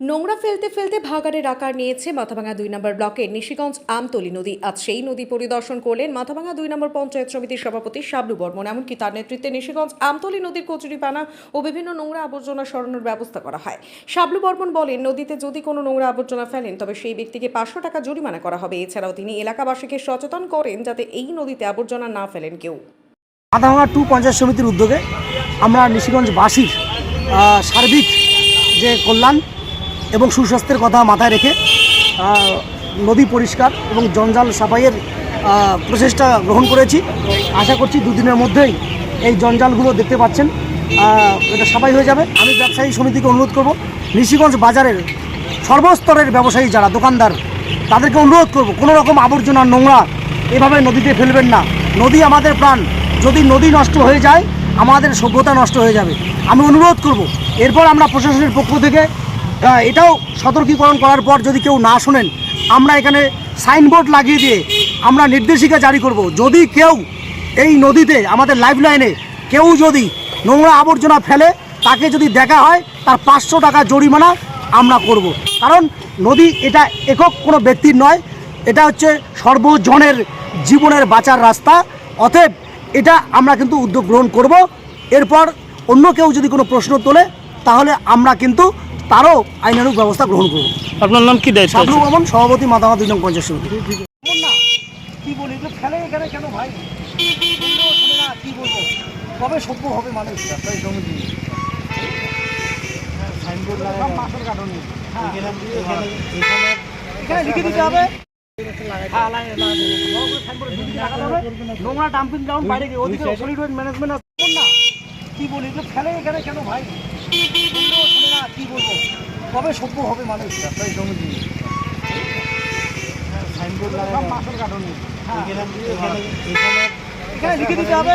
নোংরা ফেলতে ফেলতে ভাগাড়ের আকার নিয়েছে মাথাভাঙা দুই নম্বর ব্লকের নিশিগঞ্জ আমতলি নদী। আজ সেই নদী পরিদর্শন করলেন মাথাভাঙা দুই নম্বর পঞ্চায়েত সমিতির সভাপতি শাবলু বর্মন। এমনকি তার নেতৃত্বে নিশিগঞ্জ আমতলি নদীর কচুরিপানা ও বিভিন্ন নোংরা আবর্জনা সরানোর ব্যবস্থা করা হয়। শাবলু বর্মন বলেন, নদীতে যদি কোনো নোংরা আবর্জনা ফেলেন, তবে সেই ব্যক্তিকে পাঁচশো টাকা জরিমানা করা হবে। এছাড়াও তিনি এলাকাবাসীকে সচেতন করেন যাতে এই নদীতে আবর্জনা না ফেলেন কেউ। আদাভাঙা টু পঞ্চায়েত সমিতির উদ্যোগে আমরা নিশিগঞ্জবাসীর সার্বিক যে কল্যাণ এবং সুস্বাস্থ্যের কথা মাথায় রেখে নদী পরিষ্কার এবং জঞ্জাল সাফাইয়ের প্রচেষ্টা গ্রহণ করেছি। আশা করছি দুদিনের মধ্যেই এই জঞ্জালগুলো দেখতে পাচ্ছেন। এটা সাফাই হয়ে যাবে। আমি ব্যবসায়ী সমিতিকে অনুরোধ করব নিশিগঞ্জ বাজারের সর্বস্তরের ব্যবসায়ী যারা, দোকানদার, তাদেরকে অনুরোধ করব, কোনো রকম আবর্জনা, নোংরা এভাবে নদীতে ফেলবেন না। নদী আমাদের প্রাণ। যদি নদী নষ্ট হয়ে যায়, আমাদের সভ্যতা নষ্ট হয়ে যাবে। আমি অনুরোধ করব, এরপর আমরা প্রশাসনের পক্ষ থেকে এটাও সতর্কীকরণ করার পর যদি কেউ না শোনেন, আমরা এখানে সাইনবোর্ড লাগিয়ে দিয়ে আমরা নির্দেশিকা জারি করব। যদি কেউ এই নদীতে, আমাদের লাইফ লাইনে কেউ যদি নোংরা আবর্জনা ফেলে, তাকে যদি দেখা হয়, তার পাঁচশো টাকা জরিমানা আমরা করব। কারণ নদী এটা একক কোনো ব্যক্তির নয়, এটা হচ্ছে সর্বজনের জীবনের বাঁচার রাস্তা। অতএব এটা আমরা কিন্তু উদ্যোগ গ্রহণ করব। এরপর অন্য কেউ যদি কোনো প্রশ্ন তোলে তাহলে আমরা কিন্তু তারও আইনানুগ ব্যবস্থা গ্রহণ করব। আপনার নাম কি দায়িত্ব শাবলু আছে? ভবন সভাপতি মাতামা দুই নং পঞ্চায়েত সমিতি। কি বলি যে ফেলে এখানে কেন ভাই? কি বলব? কবে সভ্য হবে মানুষ? ব্যবসায়ী এখানে লিখে দিতে হবে। লাইনে লাগাতে হবে। বড় করে signboard এ লিখে লাগাতে হবে। নোংরা ডাম্পিং গ্রাউন্ড বাইরে গিয়ে ওদিকে সলিড ওয়েস্ট ম্যানেজমেন্ট কি বলি? তো ফেলে এখানে কেন ভাই? শোনে না, কি বলব? কবে সভ্য হবে মানুষ? ব্যবসায়ী সমিতি সব মাছের কাটন এখানে লিখে দিতে হবে।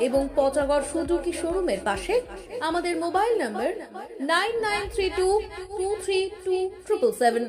এবং পচাগড় সুজুকি শোরুমের পাশে আমাদের mobile number nine nine three two two three two triple seven.